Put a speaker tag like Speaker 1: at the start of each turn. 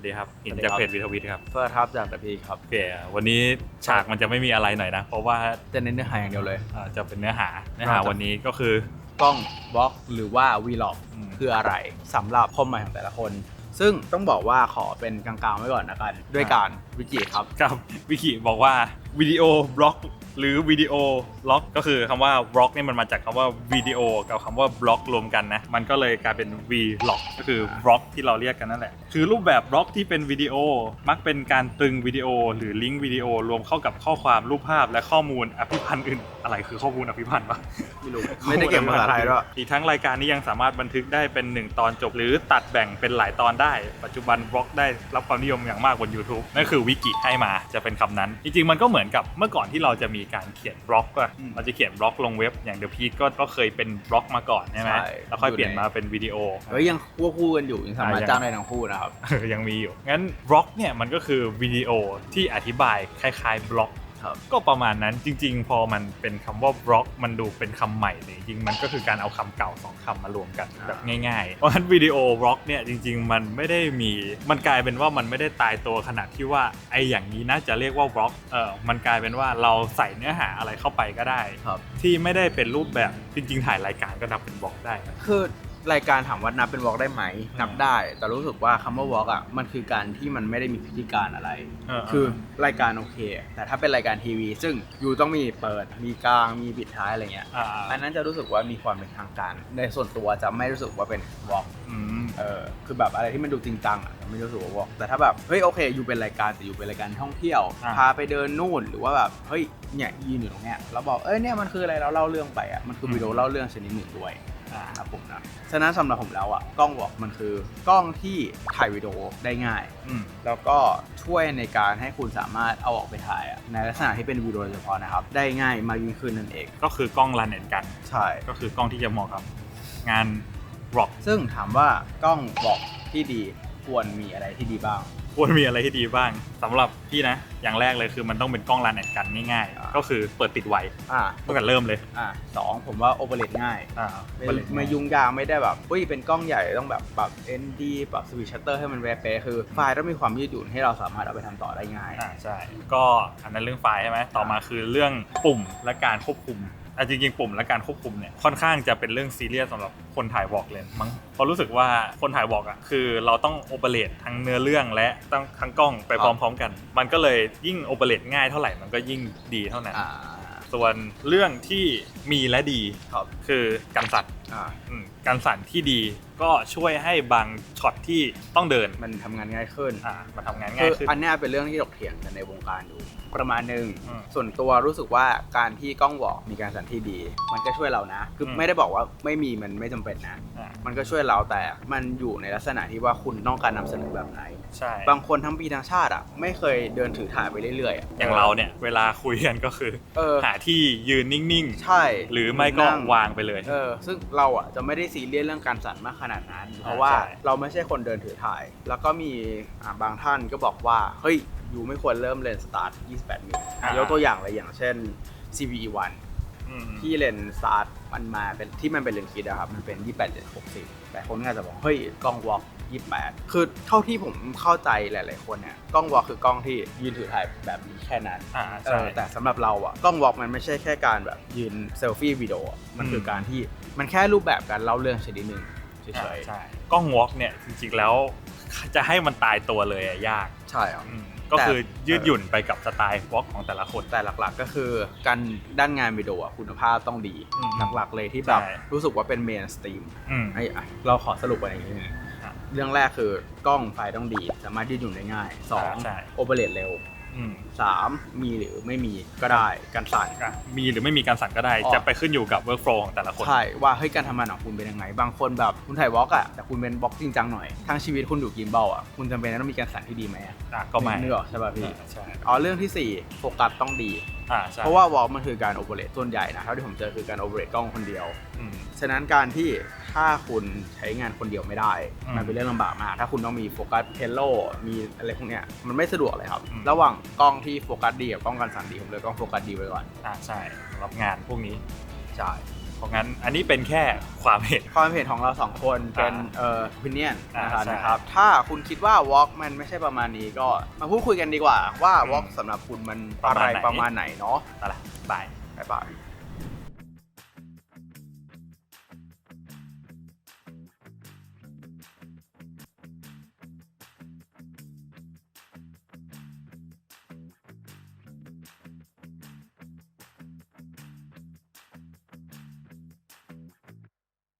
Speaker 1: สวัสดีครับหิน
Speaker 2: สวัสดี
Speaker 1: จาก
Speaker 2: ครับ
Speaker 1: เพจวิทวิทครับ
Speaker 2: เฟิร์สครับจากแต่พีครับ
Speaker 1: โอเควันนี้ฉากมันจะไม่มีอะไรหน่อยนะ เพราะว่า
Speaker 2: จะเน้นเนื้อหาอย่างเดียวเลย
Speaker 1: อ่าจะเป็นเนื้อหาเนื้อหา
Speaker 2: ครับ
Speaker 1: วันนี้ก็คือ
Speaker 2: กล้องบล็อกหรือว่าวีล็อก
Speaker 1: อืม
Speaker 2: คืออะไรสำหรับความหมายของแต่ละคน ซึ่งต้องบอกว่าขอเป็นกลางๆไว้ก่อนนะกัน ด้วยการวิกิครับ
Speaker 1: กับวิกิบอกว่าวิดีโอบล็อก หรือวิดีโอบล็อกก็คือคำว่าบล็อกเนี่ยมันมาจากคำว่าวิดีโอกับคำว่าบล็อกรวมกันนะ มันก็เลยกลายเป็น v l o g ก็คือบล็อกที่เราเรียกกันนั่นแหละ คือรูปแบบบล็อกที่เป็นวิดีโอมักเป็นการตรึงวิดีโอ หรือลิงก์วิดีโอรวมเข้ากับข้อความรูปภาพและข้อมูลอภิพันธ์อื่น อะไรคือข้อมูลอภิพันธ์วะ
Speaker 2: ไม่รู้ไม่ได้เก่งภาษาไทยด้วย
Speaker 1: อีกทั้งรายการนี้ยังสามารถบันทึกได้เป็น 1 ตอนจบ หรือตัดแบ่งเป็นหลายตอนได้ ปัจจุบันบล็อกได้รับความนิยมอย่างมากบน YouTube นั่นคือวิกิให้มาจะเป็นคำนั้น จริงๆมันก็เหมือนกับเมื่อก่อนที่เราจะมีการเขียนบล็อกก็
Speaker 2: อืม
Speaker 1: เราจะเขียนบล็อกลงเว็บอย่างเดอะพีทก็ก็เคยเป็นบล็อกมาก่อนใช่ไหม
Speaker 2: ใช่
Speaker 1: แล้วค่อย
Speaker 2: อยู่
Speaker 1: เปลี่ยน
Speaker 2: ใน
Speaker 1: มาเป็นวิดีโอ
Speaker 2: เฮ้ยยังควบคู่กันอยู่ยังสามารถ
Speaker 1: อ่ายัง
Speaker 2: จ้างได้ทั้งคู่นะครับ
Speaker 1: เออยังมีอยู่งั้นบล็อกเนี่ยมันก็คือวิดีโอที่อธิบายคล้ายๆบล็อก
Speaker 2: ครับ
Speaker 1: ก็ประมาณนั้นจริง ๆ พอมันเป็นคำว่าบล็อก มันดูเป็นคำใหม่เลยจริงๆมันก็คือการเอาคำเก่าสองคำมารวมกัน
Speaker 2: อ่า
Speaker 1: แบบง่ายๆ เพราะฉะนั้นวิดีโอบล็อกเนี่ยจริง ๆ มันไม่ได้มีมันกลายเป็นว่ามันไม่ได้ตายตัวขนาดที่ว่าไอ้อย่างนี้น่าจะเรียกว่าบล็อกเออมันกลายเป็นว่าเราใส่เนื้อหาอะไรเข้าไปก็ได้
Speaker 2: ครับ
Speaker 1: ที่ไม่ได้เป็นรูปแบบจริง ๆ ถ่ายรายการก็นับเป็นบล็อกได้นะ
Speaker 2: คือ รายการถามว่านับเป็นวอล์กได้ไหม นับได้ แต่รู้สึกว่าคำว่าวอล์กอะมันคือการที่มันไม่ได้มีพิธีการอะไร
Speaker 1: เออ
Speaker 2: คือรายการโอเค แต่ถ้าเป็นรายการทีวี ซึ่งอยู่ต้องมีเปิดมีกลางมีปิดท้ายอะไรเงี้ย
Speaker 1: อ่า
Speaker 2: อันนั้นจะรู้สึกว่ามีความเป็นทางการ ในส่วนตัวจะไม่รู้สึกว่าเป็นวอล์ก
Speaker 1: อืม
Speaker 2: เออคือแบบอะไรที่มันดูจริงจังอะจะไม่รู้สึกว่าวอล์กแต่ถ้าแบบเฮ้ยโอเค อยู่เป็นรายการแต่อยู่เป็นรายการท่องเที่ยว
Speaker 1: อ่า
Speaker 2: พาไปเดินนู่นหรือว่าแบบเฮ้ยเนี่ยยืนอยู่ตรงเนี้ยแล้วบอกเอ้ยเนี่ยมันคืออะไรเราเล่าเรื่องไปอะมันคือวิดีโอเล่าเรื่องชนิดหนึ่งด้วย
Speaker 1: อ่า
Speaker 2: ครับผมนะฉะนั้นสำหรับผมแล้วอะกล้องวอล์กมันคือกล้องที่ถ่ายวิดีโอได้ง่าย
Speaker 1: อืม
Speaker 2: แล้วก็ช่วยในการให้คุณสามารถเอาออกไปถ่ายอะในลักษณะที่เป็นวิดีโอโดยเฉพาะนะครับ ได้ง่ายมากยิ่งขึ้นนั่นเอง
Speaker 1: ก็คือกล้องรันเน็ตกัน
Speaker 2: ใช่
Speaker 1: ก็คือกล้องที่จะเหมาะกับงานบล็อก
Speaker 2: ซึ่งถามว่ากล้องบอกที่ดีควรมีอะไรที่ดีบ้าง
Speaker 1: ควรมีอะไรที่ดีบ้างสำหรับพี่นะ อย่างแรกเลยคือมันต้องเป็นกล้องรันแอนกันง่าย
Speaker 2: อ่า
Speaker 1: ๆ ก็คือเปิดปิดไว
Speaker 2: อ่า
Speaker 1: ตั้งแต่เริ่มเลย
Speaker 2: อ่าสองผมว่าโอเปเรตง่าย
Speaker 1: อ่า
Speaker 2: ไม่
Speaker 1: เปิดเลย
Speaker 2: ไม่ยุ่งยากไม่ได้แบบอุ้ยเป็นกล้องใหญ่ต้องแบบปรับ ND ปรับสวิตชัตเตอร์ให้มันแวร์เป๊ะคือไฟล์ต้องมีความยืดหยุ่นให้เราสามารถเอาไปทำต่อได้ง่าย
Speaker 1: อ่าใช่ก็อันนั้นเรื่องไฟล์ใช่ไหมต่อมาคือเรื่องปุ่มและการควบคุม อะจริงๆปุ่มและการควบคุมเนี่ยค่อนข้างจะเป็นเรื่องซีเรียสสำหรับคนถ่ายวอล์กเลยมั้งเพราะรู้สึกว่าคนถ่ายวอล์กอะคือเราต้องโอเปเรตทั้งเนื้อเรื่องและต้องทั้งกล้องไป
Speaker 2: ครับ
Speaker 1: พร้อมๆกัน มันก็เลยยิ่งโอเปเรตง่ายเท่าไหร่มันก็ยิ่งดีเท่านั้น
Speaker 2: อ่า
Speaker 1: ส่วนเรื่องที่มีและดี
Speaker 2: ครับ
Speaker 1: คือการสั่น
Speaker 2: อ่า
Speaker 1: อืม การสั่นที่ดีก็ช่วยให้บางช็อตที่ต้องเดิน
Speaker 2: มันทำงานง่ายขึ้น
Speaker 1: อ่ามาทำงาน
Speaker 2: คื
Speaker 1: ง่าย
Speaker 2: อ
Speaker 1: ขึ้น
Speaker 2: อันเนี้ยเป็นเรื่องที่ถกเถียงกันในวงการอยู่ประมาณหนึ่ง
Speaker 1: อืม
Speaker 2: ส่วนตัวรู้สึกว่าการที่กล้องวอล์กมีการสั่นที่ดี มันก็ช่วยเรานะ คืออ
Speaker 1: ม
Speaker 2: ไม่ได้บอกว่าไม่มีมันไม่จำเป็นนะ
Speaker 1: อ่า
Speaker 2: มันก็ช่วยเราแต่มันอยู่ในลักษณะที่ว่าคุณต้องการนำเสนอแบบไหน
Speaker 1: ใช่
Speaker 2: บางคนทั้งปีทั้งชาติอะไม่เคยเดินถือถ่ายไปเรื่อยๆอะ
Speaker 1: อย่างเราเนี่ยเวลาคุยกันก็คือ
Speaker 2: เออ
Speaker 1: หาที่ยืนนิ่ง
Speaker 2: ใช่
Speaker 1: ๆหรือไม่ก็
Speaker 2: นั่ง
Speaker 1: วางไปเลย
Speaker 2: เออซึ่งเราอะจะไม่ได้ซีเรียสเรื่องการสั่นมากขนาดนั้น เพราะว่า
Speaker 1: ใช่
Speaker 2: เราไม่ใช่คนเดินถือถ่าย แล้วก็มีอ่าบางท่านก็บอกว่า เฮ้ยยูไม่ควรเริ่มเลนสตาร์ท 28 มิลยกตัวอย่างเลยอย่างเช่น CVE 1
Speaker 1: อืม
Speaker 2: ที่เลนสตาร์ท มันมาเป็นที่มันเป็นเลนคิดอะครับมันเป็น 28 760 แต่คนก็อาจจะบอกเฮ้ยกล้องวอล์ก28 คือเท่าที่ผมเข้าใจหลาย ๆ คนเนี่ยกล้องวอล์กคือกล้องที่ยืนถือถ่ายแบบนี้แค่นั้น
Speaker 1: อ่า
Speaker 2: เอ
Speaker 1: ใช่
Speaker 2: อแต่สำหรับเราอะกล้องวอล์กมันไม่ใช่แค่การแบบยืนเซลฟี่วิดีโออะมันคือการที่มันแค่รูปแบบการเล่าเรื่องชนิดหนึ่งเฉ
Speaker 1: อ่ายใช่กล้องวอล์กเนี่ยจริงๆแล้วจะให้มันตายตัวเลยอะยาก
Speaker 2: ๆใช่ครับ
Speaker 1: อืม ก็
Speaker 2: แต่
Speaker 1: คือยืดหยุ่นไปกับสไตล์วอล์กของแต่ละคน
Speaker 2: แต่หลักๆก็คือการด้านงานวิดีโออะคุณภาพต้องดี
Speaker 1: อืม
Speaker 2: หลักๆเลยที่แบบ
Speaker 1: ใช่
Speaker 2: รู้สึกว่าเป็นเมนสตรีม
Speaker 1: อืม
Speaker 2: ไอ้อะเราขอสรุปกันอย่างนี้หนึง
Speaker 1: อะ
Speaker 2: เรื่องแรกคือกล้องไฟล์ต้องดี สามารถยืดหยุ่นได้ง่าย
Speaker 1: อ่าใช่
Speaker 2: 2โอเปเรตเร็ว
Speaker 1: อืม
Speaker 2: 3มีหรือไม่มีก็ได้การสั่น
Speaker 1: อะมีหรือไม่มีการสั่นก็ได้
Speaker 2: อ๋อ
Speaker 1: จะไปขึ้นอยู่กับ workflow ของแต่ละคน
Speaker 2: ใช่ว่าเฮ้ยการทำงานของคุณเป็นยังไง บางคนแบบคุณถ่ายวอล์กอะแต่คุณเป็นบล็อกจริงจังหน่อยทั้งชีวิตคุณอยู่กิมเบลอะคุณจำเป็นต้องมีการสั่นที่ดีไหมอะ
Speaker 1: อะก็ไม่
Speaker 2: นึกออกใช่ป่ะพี่
Speaker 1: อ่าใช่
Speaker 2: อ๋อเรื่องที่4โฟกัสต้องดี
Speaker 1: อ่าใช่
Speaker 2: เพราะว่าวอล์กมันคือการโอเปเรตส่วนใหญ่นะเท่าที่ผมเจอคือการโอเปเรตกล้องคนเดียว
Speaker 1: อืม
Speaker 2: ฉะนั้นการที่ถ้าคุณใช้งานคนเดียวไม่ได้
Speaker 1: อืม
Speaker 2: มันเป็นเรื่องลำบากมาก ถ้าคุณต้องมีโฟกัสเทโลมีอะไรพวกเนี้ยมันไม่สะดวกเลยครับ
Speaker 1: อืม
Speaker 2: ระหว่างกล้องที่โฟกัสดีกับกล้องกันสั่นดีผมเลยกล้องโฟกัสดีไว้ก่อน
Speaker 1: อ่าใช่รับงานพวกนี้
Speaker 2: ใช่
Speaker 1: เพราะงั้นอันนี้เป็นแค่ความเห็น
Speaker 2: ความเห็นของเราสองคนเป็น
Speaker 1: อ่า
Speaker 2: เอ่อ opinion
Speaker 1: อ่า
Speaker 2: นะครับ
Speaker 1: ใช่
Speaker 2: นะครับ ถ้าคุณคิดว่า walk มันไม่ใช่ประมาณนี้ก็มาพูดคุยกันดีกว่าว่า
Speaker 1: อืม
Speaker 2: walk สำหรับคุณมัน
Speaker 1: ประ
Speaker 2: อะไร
Speaker 1: มาณไหน
Speaker 2: ประมาณไหนเนาะ
Speaker 1: นั่นแหละบาย
Speaker 2: บ๊ายบาย